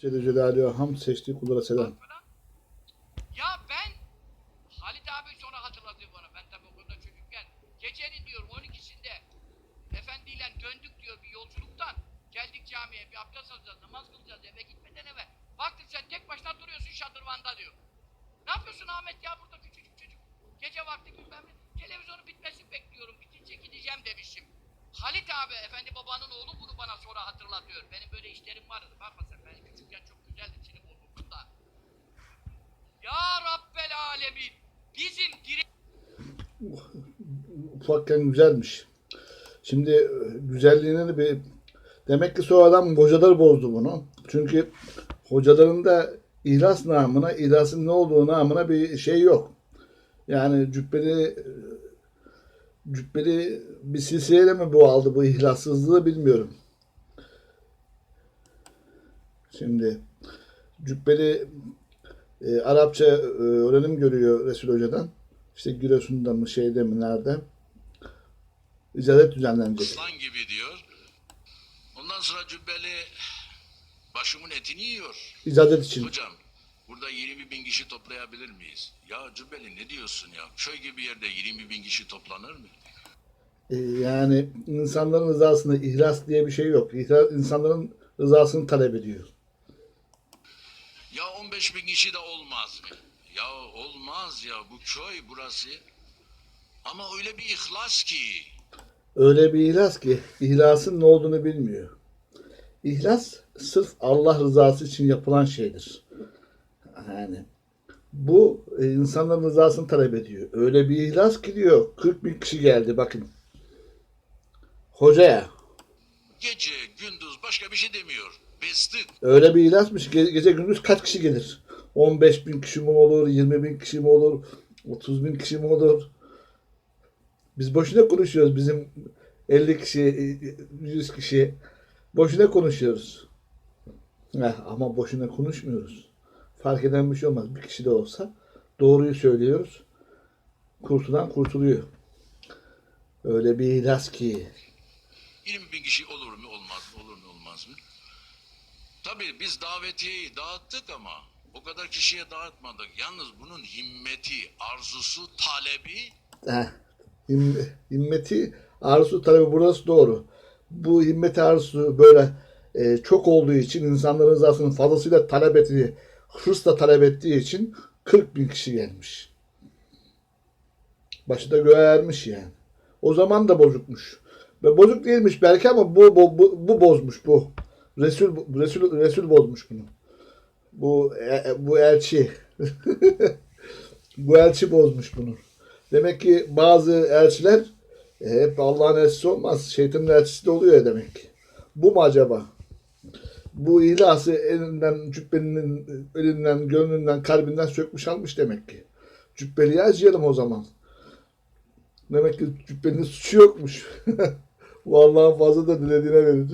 Celle Celaluhu ham seçtiği kullara selam. Ya ben Halit abi sonra hatırladı bana. Ben tabii o konuda çocukken. Gecenin diyor 12'sinde efendiyle döndük diyor bir yolculuktan. Geldik camiye bir abdest alacağız, namaz kılacağız eve gitmeden eve. Baktım sen tek başına duruyorsun şadırvanda diyor. Ne yapıyorsun Ahmet ya burada küçücük çocuk. Gece vakti bilmem ne. Televizyonun bitmesini bekliyorum. Bitince gideceğim demişim. Halit abi efendi babanın oğlu bunu bana sonra hatırlatıyor. Benim böyle işlerim vardı. Bakma sen ben küçükken çok güzeldi seni buldum da. Ya Rabbel Alemin. Bizim dire Ufakken güzelmiş. Şimdi e, güzelliğini bir demek ki sonradan hocalar bozdu bunu. Çünkü hocaların da ihlas namına, ihlasın ne olduğu namına bir şey yok. Yani cübbeli cübbeli bir silsileyle mi bu aldı bu ihlassızlığı bilmiyorum. Şimdi cübbeli e, Arapça e, öğrenim görüyor Resul Hoca'dan. İşte Giresun'da mı şeyde mi nerede? İcazet düzenlenecek. Aslan gibi diyor. Ondan sonra cübbeli başımın etini yiyor. İcazet için. Hocam burada 20 bin kişi toplayabilir miyiz? Ya cübbeli ne diyorsun ya? Köy gibi yerde 20 bin kişi toplanır mı? E, yani insanların rızasında ihlas diye bir şey yok. İhlas, insanların rızasını talep ediyor. Ya 15 bin kişi de olmaz mı? Ya olmaz ya bu köy burası. Ama öyle bir ihlas ki. Öyle bir ihlas ki ihlasın ne olduğunu bilmiyor. İhlas sırf Allah rızası için yapılan şeydir. Yani bu e, insanların rızasını talep ediyor. Öyle bir ihlas ki diyor 40 bin kişi geldi bakın. Hocaya Gece gündüz başka bir şey demiyor. Bestik. öyle bir ihlasmış ge- gece gündüz kaç kişi gelir? 15 bin kişi mi olur? 20 bin kişi mi olur? 30 bin kişi mi olur? Biz boşuna konuşuyoruz bizim 50 kişi, 100 kişi. Boşuna konuşuyoruz. Heh, ama boşuna konuşmuyoruz. Fark eden bir şey olmaz. Bir kişi de olsa doğruyu söylüyoruz. Kurtulan kurtuluyor. Öyle bir ihlas ki. 20 bin kişi olur mu olmaz mı olur mu olmaz mı? Tabii biz davetiyeyi dağıttık ama o kadar kişiye dağıtmadık. Yalnız bunun himmeti, arzusu, talebi Heh, himmeti arzusu talebi burası doğru. Bu himmeti arzusu böyle e, çok olduğu için insanların rızasını fazlasıyla talep ettiği, hırsla talep ettiği için 40 bin kişi gelmiş. Başı da göğe ermiş yani. O zaman da bozukmuş. Ve bozuk değilmiş belki ama bu, bu, bu, bu bozmuş bu. Resul, Resul, Resul bozmuş bunu. Bu, e, bu elçi. bu elçi bozmuş bunu. Demek ki bazı elçiler e, hep Allah'ın elçisi olmaz. Şeytanın elçisi de oluyor ya demek. Bu mu acaba? Bu ihlası elinden, cübbenin elinden, gönlünden, kalbinden sökmüş almış demek ki. Cübbeliyi acıyalım o zaman. Demek ki cübbenin suçu yokmuş. Bu Allah'ın fazla da dilediğine verir.